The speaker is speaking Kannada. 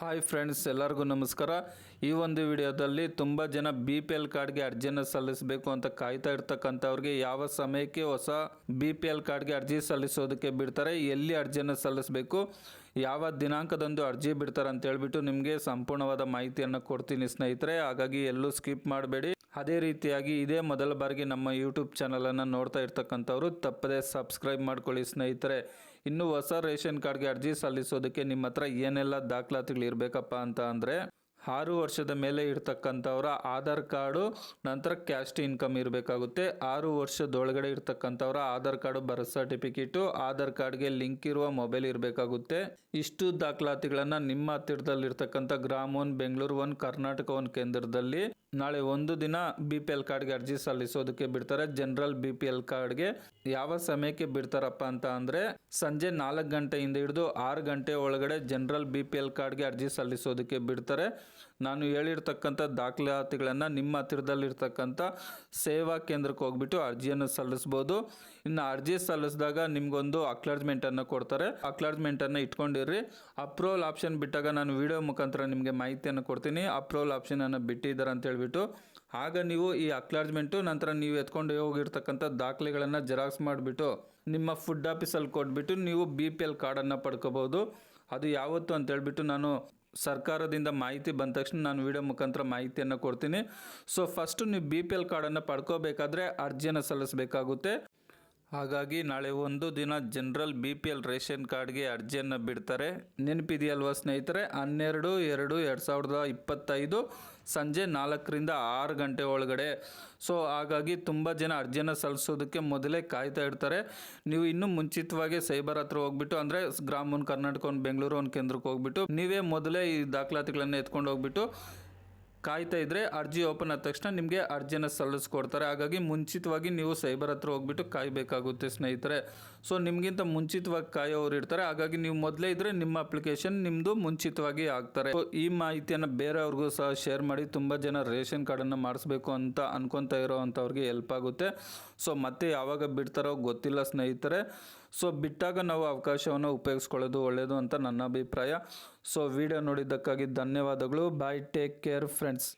ಹಾಯ್ ಫ್ರೆಂಡ್ಸ್, ಎಲ್ಲರಿಗೂ ನಮಸ್ಕಾರ. ಈ ಒಂದು ವಿಡಿಯೋದಲ್ಲಿ ತುಂಬ ಜನ ಬಿ ಪಿ ಎಲ್ ಕಾರ್ಡ್ಗೆ ಅರ್ಜಿಯನ್ನು ಸಲ್ಲಿಸಬೇಕು ಅಂತ ಕಾಯ್ತಾ ಇರ್ತಕ್ಕಂಥವ್ರಿಗೆ ಯಾವ ಸಮಯಕ್ಕೆ ಹೊಸ ಬಿ ಪಿ ಎಲ್ ಕಾರ್ಡ್ಗೆ ಅರ್ಜಿ ಸಲ್ಲಿಸೋದಕ್ಕೆ ಬಿಡ್ತಾರೆ, ಎಲ್ಲಿ ಅರ್ಜಿಯನ್ನು ಸಲ್ಲಿಸಬೇಕು, ಯಾವ ದಿನಾಂಕದಂದು ಅರ್ಜಿ ಬಿಡ್ತಾರೆ ಅಂತ ಹೇಳ್ಬಿಟ್ಟು ನಿಮಗೆ ಸಂಪೂರ್ಣವಾದ ಮಾಹಿತಿಯನ್ನು ಕೊಡ್ತೀನಿ ಸ್ನೇಹಿತರೆ. ಹಾಗಾಗಿ ಎಲ್ಲೂ ಸ್ಕಿಪ್ ಮಾಡಬೇಡಿ. ಅದೇ ರೀತಿಯಾಗಿ ಇದೇ ಮೊದಲ ಬಾರಿಗೆ ನಮ್ಮ ಯೂಟ್ಯೂಬ್ ಚಾನಲನ್ನು ನೋಡ್ತಾ ಇರ್ತಕ್ಕಂಥವ್ರು ತಪ್ಪದೇ ಸಬ್ಸ್ಕ್ರೈಬ್ ಮಾಡ್ಕೊಳ್ಳಿ ಸ್ನೇಹಿತರೆ. ಇನ್ನು ಹೊಸ ರೇಷನ್ ಕಾರ್ಡ್ಗೆ ಅರ್ಜಿ ಸಲ್ಲಿಸೋದಕ್ಕೆ ನಿಮ್ಮ ಹತ್ರ ಏನೆಲ್ಲ ದಾಖಲಾತಿಗಳು ಇರಬೇಕಪ್ಪ ಅಂತ ಅಂದರೆ ಆರು ವರ್ಷದ ಮೇಲೆ ಇರ್ತಕ್ಕಂಥವ್ರ ಆಧಾರ್ ಕಾರ್ಡು, ನಂತರ ಕ್ಯಾಸ್ಟ್ ಇನ್ಕಮ್ ಇರಬೇಕಾಗುತ್ತೆ. ಆರು ವರ್ಷದೊಳಗಡೆ ಇರ್ತಕ್ಕಂಥವ್ರ Aadhaar card, birth certificate, Aadhaar ಕಾರ್ಡ್ಗೆ ಲಿಂಕ್ ಇರುವ ಮೊಬೈಲ್ ಇರಬೇಕಾಗುತ್ತೆ. ಇಷ್ಟು ದಾಖಲಾತಿಗಳನ್ನು ನಿಮ್ಮ ಹತ್ತಿರದಲ್ಲಿರ್ತಕ್ಕಂಥ Grama one, Bengaluru one, Karnataka one ಕೇಂದ್ರದಲ್ಲಿ ನಾಳೆ ಒಂದು ದಿನ ಬಿ ಪಿ ಎಲ್ ಕಾರ್ಡ್ಗೆ ಅರ್ಜಿ ಸಲ್ಲಿಸೋದಕ್ಕೆ ಬಿಡ್ತಾರೆ. ಜನರಲ್ ಬಿ ಪಿ ಎಲ್ ಕಾರ್ಡ್ಗೆ ಯಾವ ಸಮಯಕ್ಕೆ ಬಿಡ್ತಾರಪ್ಪ ಅಂತ ಅಂದರೆ ಸಂಜೆ ನಾಲ್ಕು ಗಂಟೆಯಿಂದ ಹಿಡಿದು ಆರು ಗಂಟೆ ಒಳಗಡೆ ಜನರಲ್ ಬಿ ಪಿ ಎಲ್ ಕಾರ್ಡ್ಗೆ ಅರ್ಜಿ ಸಲ್ಲಿಸೋದಕ್ಕೆ ಬಿಡ್ತಾರೆ. ನಾನು ಹೇಳಿರ್ತಕ್ಕಂಥ ದಾಖಲಾತಿಗಳನ್ನು ನಿಮ್ಮ ಹತ್ತಿರದಲ್ಲಿರ್ತಕ್ಕಂಥ ಸೇವಾ ಕೇಂದ್ರಕ್ಕೆ ಹೋಗ್ಬಿಟ್ಟು ಅರ್ಜಿಯನ್ನು ಸಲ್ಲಿಸ್ಬೋದು. ಇನ್ನು ಅರ್ಜಿ ಸಲ್ಲಿಸಿದಾಗ ನಿಮಗೊಂದು ಅಕ್ಲಾಜ್ಮೆಂಟನ್ನು ಕೊಡ್ತಾರೆ. ಅಕ್ಲಾಜ್ಮೆಂಟನ್ನು ಇಟ್ಕೊಂಡಿರ್ರಿ. ಅಪ್ರೂವಲ್ ಆಪ್ಷನ್ ಬಿಟ್ಟಾಗ ನಾನು ವಿಡಿಯೋ ಮುಖಾಂತರ ನಿಮಗೆ ಮಾಹಿತಿಯನ್ನು ಕೊಡ್ತೀನಿ. ಅಪ್ರೂವಲ್ ಆಪ್ಷನನ್ನು ಬಿಟ್ಟಿದ್ದಾರೆ ಅಂತ ಹೇಳ್ಬಿಟ್ಟು. ಆಗ ನೀವು ಈ ಅಕ್ಲಾಜ್ಮೆಂಟು ನಂತರ ನೀವು ಎತ್ಕೊಂಡು ಹೋಗಿರ್ತಕ್ಕಂಥ ದಾಖಲೆಗಳನ್ನು ಜೆರಾಕ್ಸ್ ಮಾಡಿಬಿಟ್ಟು, ನಿಮ್ಮ ಫುಡ್ ಆಫೀಸಲ್ಲಿ ಕೊಟ್ಬಿಟ್ಟು ನೀವು ಬಿ ಪಿ ಎಲ್ ಕಾರ್ಡನ್ನು ಪಡ್ಕೋಬೋದು. ಅದು ಯಾವತ್ತು ಅಂತ ಹೇಳ್ಬಿಟ್ಟು ನಾನು ಸರ್ಕಾರದಿಂದ ಮಾಹಿತಿ ಬಂದ ತಕ್ಷಣ ನಾನು ವಿಡಿಯೋ ಮುಖಾಂತರ ಮಾಹಿತಿಯನ್ನು ಕೊಡ್ತೀನಿ. ಸೊ ಫಸ್ಟು ನೀವು ಬಿ ಪಿ ಎಲ್ ಕಾರ್ಡನ್ನು ಪಡ್ಕೋಬೇಕಾದ್ರೆ ಅರ್ಜಿಯನ್ನು ಸಲ್ಲಿಸಬೇಕಾಗುತ್ತೆ. ಹಾಗಾಗಿ ನಾಳೆ ಒಂದು ದಿನ general B P L ration ಕಾರ್ಡ್ಗೆ ಅರ್ಜಿಯನ್ನು ಬಿಡ್ತಾರೆ. ನೆನಪಿದೆಯಲ್ವ ಸ್ನೇಹಿತರೆ? ಹನ್ನೆರಡು, ಎರಡು ಎರಡು ಸಾವಿರದ ಇಪ್ಪತ್ತೈದು ಸಂಜೆ ನಾಲ್ಕರಿಂದ ಆರು ಗಂಟೆ ಒಳಗಡೆ. ಸೊ, ಹಾಗಾಗಿ ತುಂಬ ಜನ ಅರ್ಜಿಯನ್ನು ಸಲ್ಲಿಸೋದಕ್ಕೆ ಮೊದಲೇ ಕಾಯ್ತಾ ಇರ್ತಾರೆ. ನೀವು ಇನ್ನೂ ಮುಂಚಿತವಾಗಿ ಸೈಬರ್ ಹತ್ರ ಹೋಗ್ಬಿಟ್ಟು, ಅಂದರೆ ಗ್ರಾಮ ಒನ್ ಕರ್ನಾಟಕ ಒಂದು ಬೆಂಗಳೂರು ಒಂದು ಕೇಂದ್ರಕ್ಕೆ ಹೋಗ್ಬಿಟ್ಟು, ನೀವೇ ಮೊದಲೇ ಈ ದಾಖಲಾತಿಗಳನ್ನು ಎತ್ಕೊಂಡು ಹೋಗ್ಬಿಟ್ಟು ಕಾಯ್ತಾ ಇದ್ರೆ ಅರ್ಜಿ ಓಪನ್ ಆದ ತಕ್ಷಣ ನಿಮಗೆ ಅರ್ಜಿಯನ್ನು ಸಲ್ಲಿಸ್ಕೊಡ್ತಾರೆ. ಹಾಗಾಗಿ ಮುಂಚಿತವಾಗಿ ನೀವು ಸೈಬರ್ ಹತ್ರ ಹೋಗ್ಬಿಟ್ಟು ಕಾಯಬೇಕಾಗುತ್ತೆ ಸ್ನೇಹಿತರೆ. ಸೊ ನಿಮಗಿಂತ ಮುಂಚಿತವಾಗಿ ಕಾಯೋರು ಇರ್ತಾರೆ. ಹಾಗಾಗಿ ನೀವು ಮೊದಲೇ ಇದ್ರೆ ನಿಮ್ಮ ಅಪ್ಲಿಕೇಶನ್ ನಿಮ್ಮದು ಮುಂಚಿತವಾಗಿ ಆಗ್ತಾರೆ. ಸೊ ಈ ಮಾಹಿತಿಯನ್ನು ಬೇರೆಯವ್ರಿಗೂ ಸಹ ಶೇರ್ ಮಾಡಿ ತುಂಬ ಜನ ರೇಷನ್ ಕಾರ್ಡನ್ನು ಮಾಡಿಸ್ಬೇಕು ಅಂತ ಅನ್ಕೊತಾ ಇರೋ ಅಂಥವ್ರಿಗೆ ಹೆಲ್ಪ್ ಆಗುತ್ತೆ. ಸೊ ಮತ್ತೆ ಯಾವಾಗ ಬಿಡ್ತಾರೋ ಗೊತ್ತಿಲ್ಲ ಸ್ನೇಹಿತರೆ. ಸೊ ಬಿಟ್ಟಾಗ ನಾವು ಅವಕಾಶವನ್ನು ಉಪಯೋಗಿಸ್ಕೊಳ್ಳೋದು ಒಳ್ಳೆಯದು ಅಂತ ನನ್ನ ಅಭಿಪ್ರಾಯ. ಸೊ ವಿಡಿಯೋ ನೋಡಿದ್ದಕ್ಕಾಗಿ ಧನ್ಯವಾದಗಳು. Bye take care friends